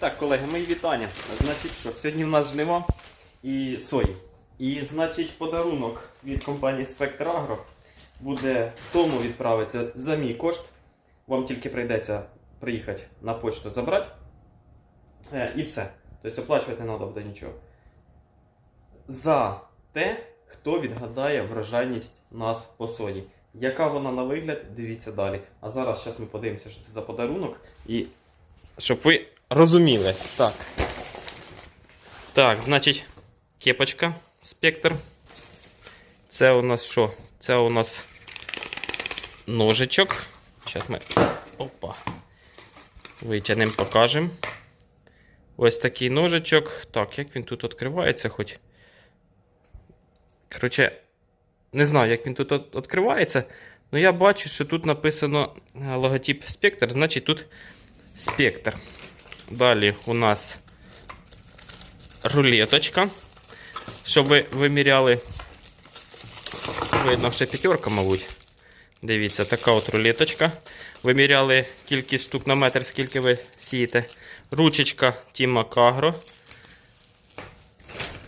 Так, колеги, мої вітання. Значить, що сьогодні в нас жнива і сої. І значить, подарунок від компанії Spectre Agro буде тому відправиться за мій кошт. Вам тільки прийдеться приїхати на почту забрати. Е, і все. Тобто оплачувати не треба буде нічого. За те, хто відгадає врожайність нас по сої. Яка вона на вигляд, дивіться далі. А зараз щас ми подивимося, що це за подарунок. І щоб ви розуміли. Так. Так, значить, кепочка спектр. Це у нас що? Це у нас ножичок. Зараз ми. Опа. Витягнемо, покажемо. Ось такий ножичок. Так, як він тут відкривається хоч. Коротше, не знаю, як він тут відкривається. але я бачу, що тут написано е, логотип спектр, значить тут спектр. Далі у нас рулеточка. Щоб ви виміряли. Видно, ще п'ятерка, мабуть. Дивіться, така от рулеточка. Виміряли кількість штук на метр, скільки ви сієте. Ручечка Тіма Кагро.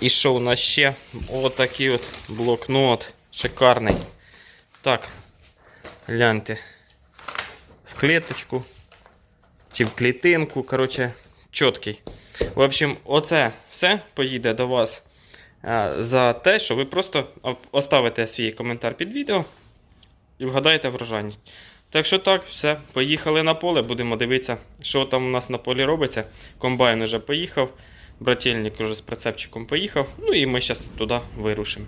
І що у нас ще? Отакий от блокнот. Шикарний. Так. Гляньте. В клеточку. Чи в клітинку. Коротше, чіткий. В общем, оце все поїде до вас за те, що ви просто оставите свій коментар під відео і вгадаєте врожайність. Так що так, все, поїхали на поле, будемо дивитися, що там у нас на полі робиться. Комбайн уже поїхав, брательник уже з прицепчиком поїхав. Ну і ми зараз туди вирушимо.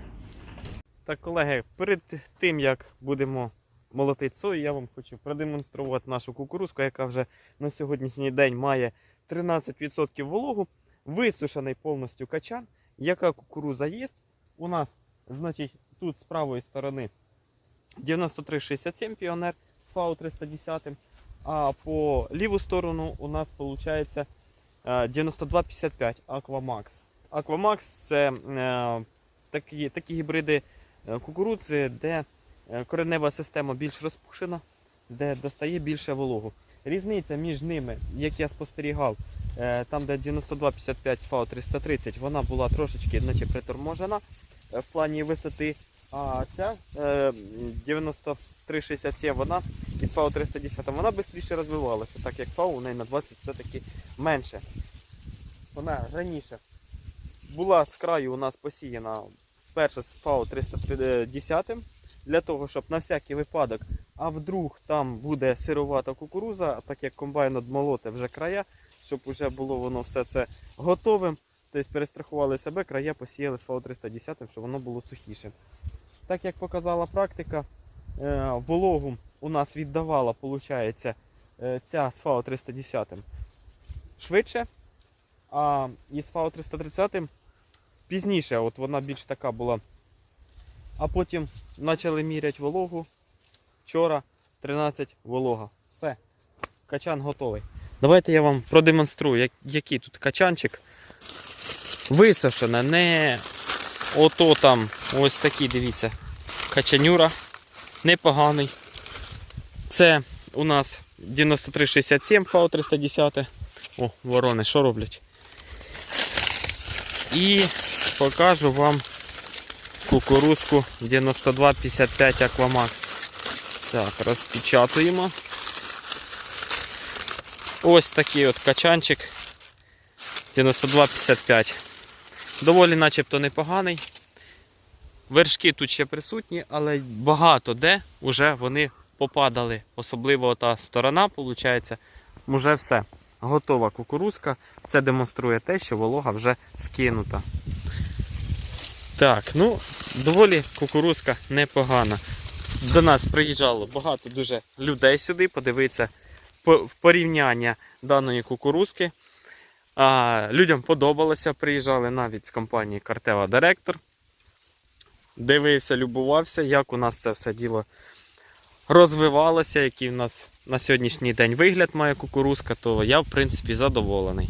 Так, колеги, перед тим як будемо молотити сою, я вам хочу продемонструвати нашу кукурузку, яка вже на сьогоднішній день має 13% вологу, висушений повністю качан. Яка кукуруза є? У нас, значить, тут з правої сторони 9367 піонер з ФАУ 310, а по ліву сторону у нас виходить 9255 Aquamax. Aquamax це е, такі, такі гібриди е, кукурудзи, де е, коренева система більш розпушена, де достає більше вологу. Різниця між ними, як я спостерігав, е, там, де 9255 з ФАО 330, вона була трошечки наче приторможена е, в плані висоти. А ця е, 9367, вона із ФАО 310, вона швидше розвивалася, так як ФАО у неї на 20 все-таки менше. Вона раніше була з краю у нас посіяна перша з ФАО 310 для того, щоб на всякий випадок, а вдруг там буде сировата кукуруза, так як комбайн одмолоте вже края, щоб вже було воно все це готовим. Тобто перестрахували себе, края посіяли з ФАО 310, щоб воно було сухіше. Так як показала практика, е, вологу у нас віддавала, виходить, ця з ФАО 310 швидше, а із ФАО 330 пізніше, от вона більш така була. А потім почали міряти вологу. Вчора 13 волога. Все, качан готовий. Давайте я вам продемонструю, як- який тут качанчик. Висушене, не ото там ось такий, дивіться, качанюра. Непоганий. Це у нас 9367 ФАО 310. О, ворони, що роблять? І покажу вам кукурузку 9255 Aquamax. Так, розпечатуємо. Ось такий от качанчик 9255. Доволі начебто непоганий. Вершки тут ще присутні, але багато де вже вони попадали. Особливо та сторона, виходить, вже все. Готова кукурузка. Це демонструє те, що волога вже скинута. Так, ну, доволі кукурузка непогана. До нас приїжджало багато дуже людей сюди, подивитися в порівняння даної кукурузки. А, людям подобалося, приїжджали навіть з компанії Картева Директор. Дивився, любувався, як у нас це все діло розвивалося, який в нас на сьогоднішній день вигляд має кукурузка, то я, в принципі, задоволений.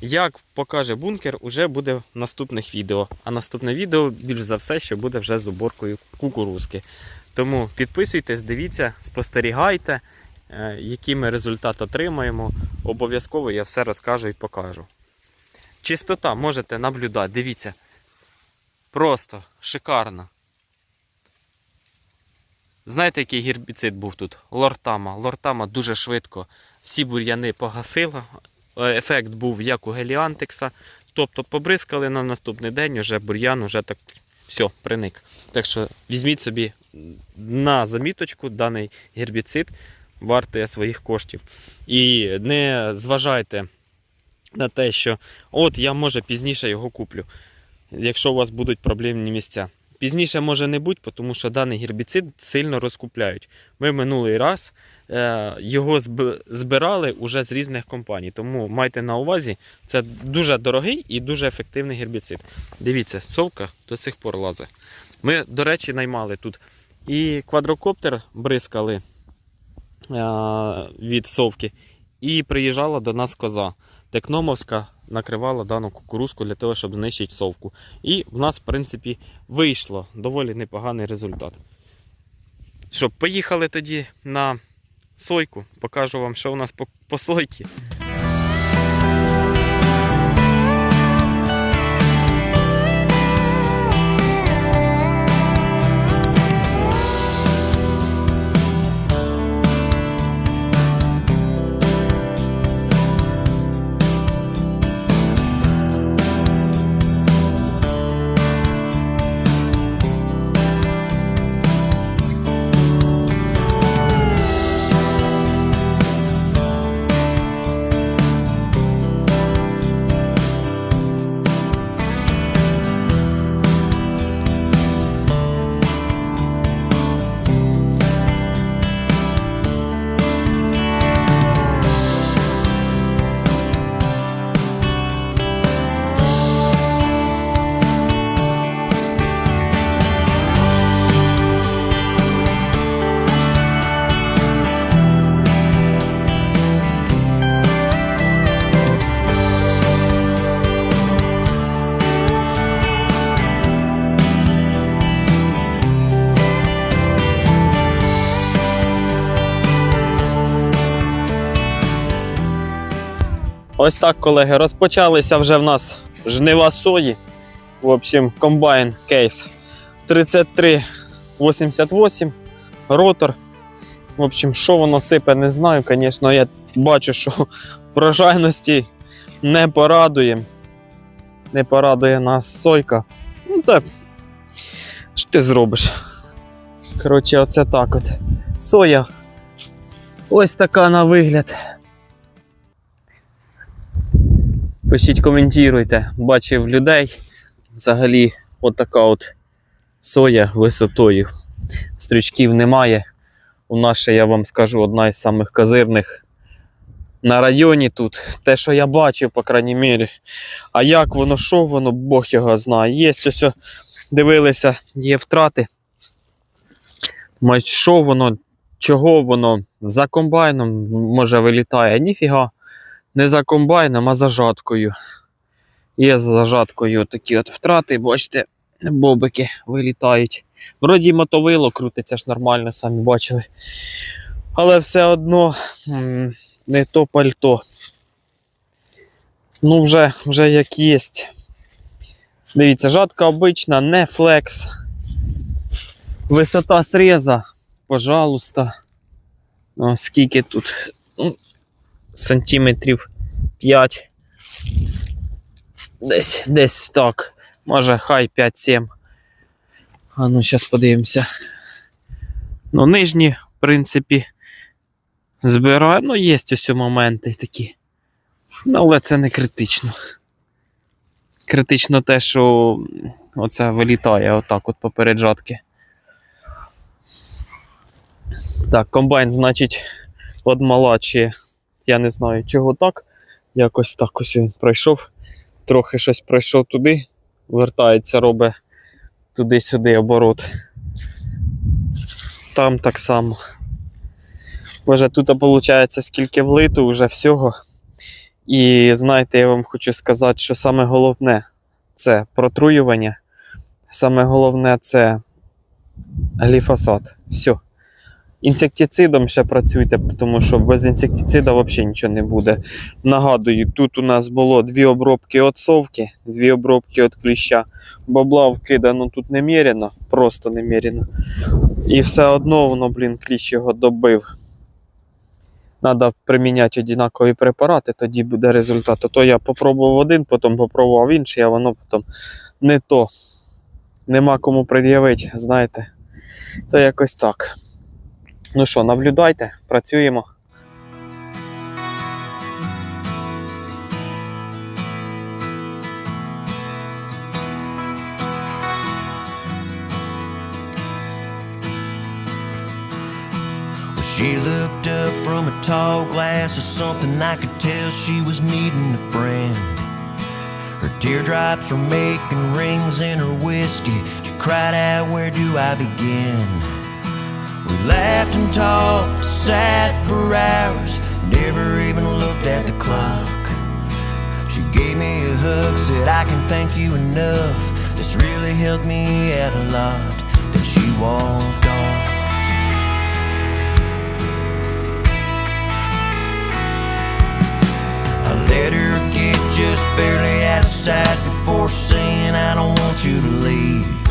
Як покаже бункер, уже буде в наступних відео. А наступне відео, більш за все, що буде вже з уборкою кукурузки. Тому підписуйтесь, дивіться, спостерігайте е, який ми результат отримаємо, обов'язково я все розкажу і покажу. Чистота можете наблюдати, дивіться. Просто шикарно. Знаєте, який гербіцид був тут? Лортама. Лортама дуже швидко всі бур'яни погасила. Е, Ефект був як у геліантекса. Тобто побризкали на наступний день, вже бур'ян вже так все, приник. Так що візьміть собі на заміточку даний гербіцид вартує своїх коштів. І не зважайте на те, що от я може пізніше його куплю, якщо у вас будуть проблемні місця. Пізніше може не бути, тому що даний гербіцид сильно розкупляють. Ми минулий раз е, його зб- збирали уже з різних компаній. Тому майте на увазі, це дуже дорогий і дуже ефективний гербіцид. Дивіться, совка до сих пор лазить. Ми, до речі, наймали тут і квадрокоптер бризкали е, від совки, і приїжджала до нас коза. Текномовська накривала дану кукурузку для того, щоб знищити совку. І в нас, в принципі, вийшло доволі непоганий результат. Що, поїхали тоді на сойку. Покажу вам, що у нас по, по сойці. Ось так, колеги, розпочалися вже в нас жнива сої. В общем, комбайн кейс 3388, ротор. В общем, що воно сипе, не знаю. Звісно, я бачу, що врожайності не порадує. Не порадує нас сойка. Ну так, що ти зробиш? Коротше, оце так от. Соя. Ось така на вигляд. Пишіть, коментуйте. Бачив людей. Взагалі, от от соя висотою. Стрючків немає. У нас ще, я вам скажу, одна із самих казирних на районі тут. Те, що я бачив, по крайній мірі. А як воно, що воно, Бог його знає. Є ось, дивилися, є втрати. Що воно, чого воно за комбайном може вилітає? Ніфіга не за комбайном, а за жаткою. Є за жаткою такі от втрати, бачите, бобики вилітають. Вроді мотовило крутиться ж нормально, самі бачили. Але все одно не то пальто. Ну, вже, вже як є. Дивіться, жатка обична, не флекс. Висота среза, пожалуйста. О, скільки тут? Сантиметрів 5. Десь, десь так. Може, хай 5-7. А ну, зараз подивимося. Ну, нижні, в принципі, збираю. Ну, є ось моменти такі. Ну, але це не критично. Критично те, що оце вилітає отак от поперед жатки. Так, комбайн, значить, одмалачує я не знаю, чого так. Якось так ось він пройшов. Трохи щось пройшов туди, вертається, робить туди-сюди оборот. Там так само. Боже, тут виходить, скільки влито вже всього. І знаєте, я вам хочу сказати, що саме головне це протруювання. Саме головне це гліфосат. Все. Інсектицидом ще працюйте, тому що без інсектицида взагалі нічого не буде. Нагадую, тут у нас було дві обробки від совки, дві обробки від кліща. Бабла вкидано тут неміряно, просто неміряно. І все одно воно, блін, кліщ його добив. Треба приміняти однакові препарати, тоді буде результат. А то я попробував один, потім попробував інший, а воно потім не то. Нема кому пред'явити, знаєте. То якось так. Ну що, наблюдайте, працюємо. Well, she looked up from a tall glass of something I could tell she was needing a friend. Her teardrops were making rings in her whiskey. She cried out, Where do I begin? We laughed and talked, sat for hours, never even looked at the clock. She gave me a hug, said, I can thank you enough. This really helped me out a lot. Then she walked off. I let her get just barely out of sight before saying I don't want you to leave.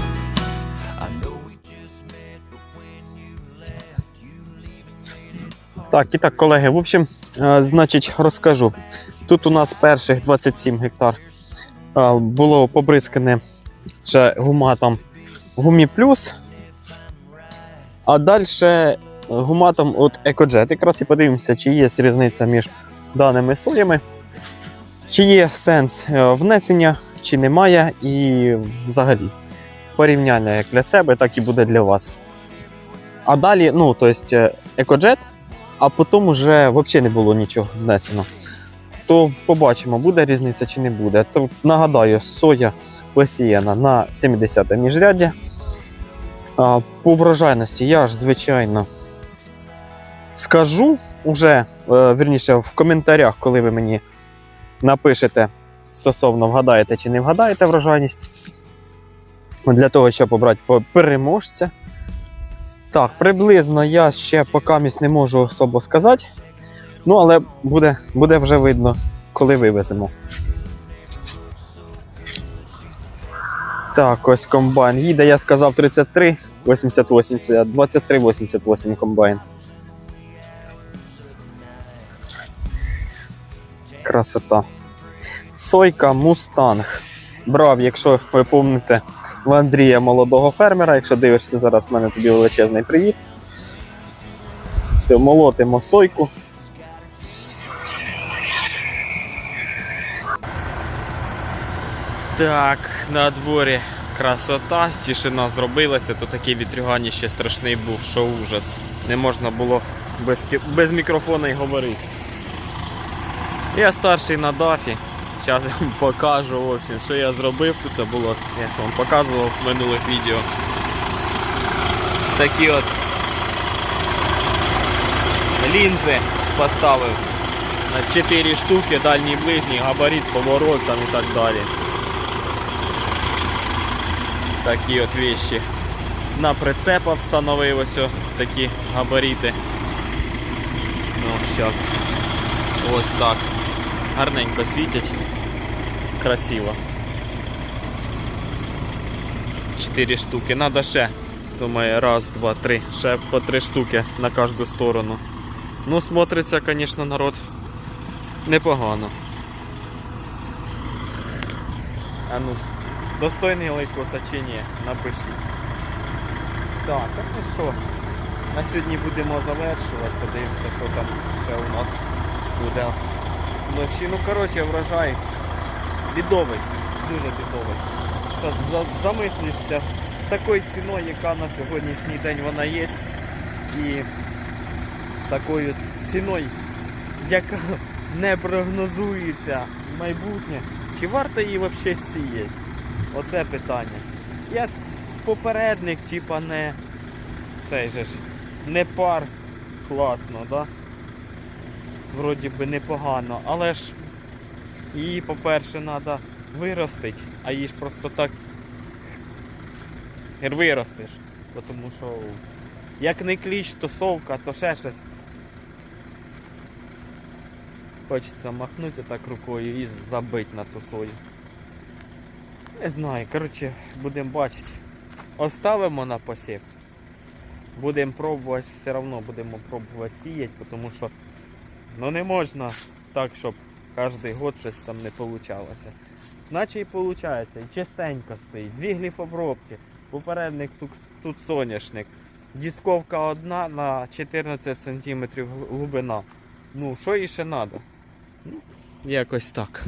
Так, і так, колеги, в общем, е, значить, розкажу. Тут у нас перших 27 гектар е, було побризкане ще гуматом Гумі Плюс. А далі гуматом от Екоджет. Якраз і подивимося, чи є різниця між даними соями, чи є сенс е, внесення, чи немає, і взагалі порівняння як для себе, так і буде для вас. А далі, ну, тобто, Екоджет а потім вже взагалі не було нічого внесено. То побачимо, буде різниця чи не буде. То нагадаю, соя посіяна на 70 міжряддя. А, По врожайності я ж, звичайно, скажу уже, е, вірніше, в коментарях, коли ви мені напишете стосовно вгадаєте чи не вгадаєте врожайність. Для того, щоб обрати переможця. Так, приблизно я ще поки не можу особо сказати. Ну, але буде, буде вже видно, коли вивеземо. Так, ось комбайн. Їде, я сказав 33, 88, це 23, 88 комбайн. Красота. Сойка Мустанг. Брав, якщо ви пам'ятаєте, в Андрія молодого фермера. Якщо дивишся зараз, в мене тобі величезний привіт. Все, молотимо сойку. Так, на дворі красота, тишина зробилася, то такий вітрюганіще страшний був, що ужас. Не можна було без, без мікрофона й говорити. Я старший на дафі. Зараз я вам покажу, общем, що я зробив тут було. Я ж вам показував в минулих відео. Такі от лінзи поставив на 4 штуки, дальній ближній, габарит, поворот там і так далі. Такі от вещи. На прицепа встановив ось такі габарити. Ну, зараз. Ось так. Гарненько світять. Красиво. Чотири штуки. Надо ще. Думаю, раз, два, три. Ще по три штуки на кожну сторону. Ну, смотриться, звісно, народ непогано. А ну, достойний лайкоса чи ні, напишіть. Так, так ну що, на сьогодні будемо завершувати, подивимося, що там ще у нас буде вночі. Ну, коротше, врожай бідовий, дуже бідовий. Що, за- замислишся з такою ціною, яка на сьогоднішній день вона є, і з такою ціною, яка не прогнозується в майбутнє, чи варто її взагалі сіяти? Оце питання. Я попередник, типа не цей же ж не пар класно, да? Вроді би непогано, але ж її, по-перше, треба виростити, а її ж просто так виростиш. Тому що Як не кліч, то совка, то ще щось. Хочеться махнути так рукою і забити на ту сою. Не знаю, коротше, будемо бачити. Оставимо на посів. Будемо пробувати, все одно будемо пробувати сіяти, тому що ну не можна так, щоб кожен год щось там не вийшло. Наче і виходить, і чистенько стоїть. Дві гліфобробки, попередник тут, тут соняшник. Дісковка одна на 14 см глибина. Ну, що ще треба? Ну, якось так.